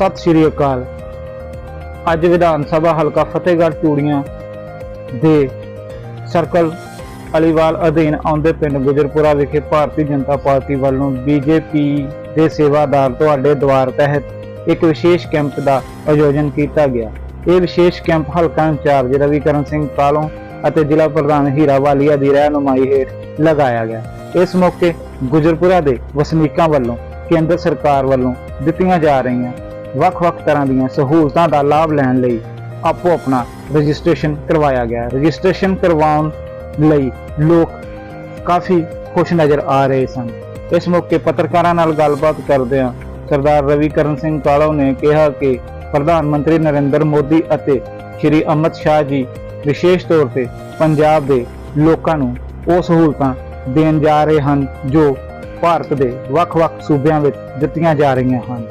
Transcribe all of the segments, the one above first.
ਸਤਿ ਸ਼੍ਰੀ ਅਕਾਲ। ਅੱਜ ਵਿਧਾਨ ਸਭਾ ਹਲਕਾ ਫਤਿਹਗੜ੍ਹ ਚੂੜੀਆਂ ਦੇ ਸਰਕਲ ਅਲੀਵਾਲ ਅਧੀਨ ਆਉਂਦੇ ਪਿੰਡ ਗੁਜਰਪੁਰਾ ਵਿਖੇ ਭਾਰਤੀ ਜਨਤਾ ਪਾਰਟੀ ਵੱਲੋਂ ਬੀਜੇਪੀ ਦੇ ਸੇਵਾਦਾਰ ਤੁਹਾਡੇ ਦੁਆਰ ਤਹਿਤ ਇੱਕ ਵਿਸ਼ੇਸ਼ ਕੈਂਪ ਦਾ ਆਯੋਜਨ ਕੀਤਾ ਗਿਆ। ਇਹ ਵਿਸ਼ੇਸ਼ ਕੈਂਪ ਹਲਕਾ ਇੰਚਾਰਜ ਰਵੀਕਰਨ ਸਿੰਘ ਕਾਲੋਂ ਅਤੇ ਜ਼ਿਲ੍ਹਾ ਪ੍ਰਧਾਨ ਹੀਰਾ ਵਾਲੀਆ ਦੀ ਰਹਿਨੁਮਾਈ ਹੇਠ ਲਗਾਇਆ ਗਿਆ। ਇਸ ਮੌਕੇ ਗੁਜਰਪੁਰਾ ਦੇ ਵਸਨੀਕਾਂ ਵੱਲੋਂ ਕੇਂਦਰ ਸਰਕਾਰ ਵੱਲੋਂ ਦਿੱਤੀਆਂ ਜਾ ਰਹੀਆਂ ਵੱਖ-ਵੱਖ ਤਰ੍ਹਾਂ ਦੀਆਂ ਸਹੂਲਤਾਂ ਦਾ ਲਾਭ ਲੈਣ ਲਈ ਆਪੋ ਆਪਣਾ ਰਜਿਸਟ੍ਰੇਸ਼ਨ ਕਰਵਾਇਆ ਗਿਆ। ਰਜਿਸਟ੍ਰੇਸ਼ਨ ਕਰਵਾਉਣ ਲਈ ਲੋਕ ਕਾਫੀ ਖੁਸ਼ ਨਜ਼ਰ ਆ ਰਹੇ ਸਨ। ਇਸ ਮੌਕੇ ਪੱਤਰਕਾਰਾਂ ਨਾਲ ਗੱਲਬਾਤ ਕਰਦਿਆਂ ਸਰਦਾਰ ਰਵੀਕਰਨ ਸਿੰਘ ਕਾਲੋ ਨੇ ਕਿਹਾ ਕਿ ਪ੍ਰਧਾਨ ਮੰਤਰੀ ਨਰਿੰਦਰ ਮੋਦੀ ਅਤੇ ਸ਼੍ਰੀ ਅਮਿਤ ਸ਼ਾਹ ਜੀ ਵਿਸ਼ੇਸ਼ ਤੌਰ ਤੇ ਪੰਜਾਬ ਦੇ ਲੋਕਾਂ ਨੂੰ ਉਹ ਸਹੂਲਤਾਂ ਦੇਣ ਜਾ ਰਹੇ ਹਨ ਜੋ ਭਾਰਤ ਦੇ ਵੱਖ-ਵੱਖ ਸੂਬਿਆਂ ਵਿੱਚ ਦਿੱਤੀਆਂ ਜਾ ਰਹੀਆਂ ਹਨ।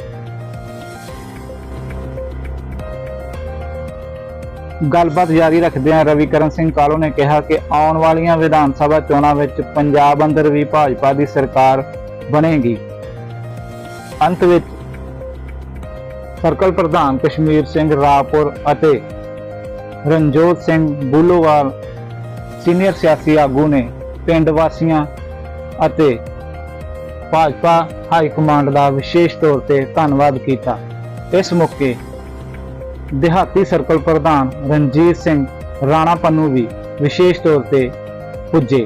ਗੱਲਬਾਤ ਜਾਰੀ ਰੱਖਦਿਆਂ ਰਵੀਕਰਨ ਸਿੰਘ ਕਾਲੋ ਨੇ ਕਿਹਾ ਕਿ ਆਉਣ ਵਾਲੀਆਂ ਵਿਧਾਨ ਸਭਾ ਚੋਣਾਂ ਵਿੱਚ ਪੰਜਾਬ ਅੰਦਰ ਵੀ ਭਾਜਪਾ ਦੀ ਸਰਕਾਰ ਬਣੇਗੀ। ਅੰਤ ਵਿੱਚ ਸਰਕਲ ਪ੍ਰਧਾਨ ਕਸ਼ਮੀਰ ਸਿੰਘ ਰਾਪੁਰ ਅਤੇ ਰਣਜੋਤ ਸਿੰਘ ਬੁੱਲੋਵਾਲ ਸੀਨੀਅਰ ਸਿਆਸੀ ਆਗੂ ਨੇ ਪਿੰਡ ਵਾਸੀਆਂ ਅਤੇ ਭਾਜਪਾ ਹਾਈ ਕਮਾਂਡ ਦਾ ਵਿਸ਼ੇਸ਼ ਤੌਰ ਤੇ ਧੰਨਵਾਦ ਕੀਤਾ। ਇਸ ਮੌਕੇ ਦਿਹਾਤੀ ਸਰਕਲ ਪ੍ਰਧਾਨ ਰਣਜੀਤ ਸਿੰਘ ਰਾਣਾ ਪੰਨੂ ਵੀ ਵਿਸ਼ੇਸ਼ ਤੌਰ ਤੇ ਪੁੱਜੇ।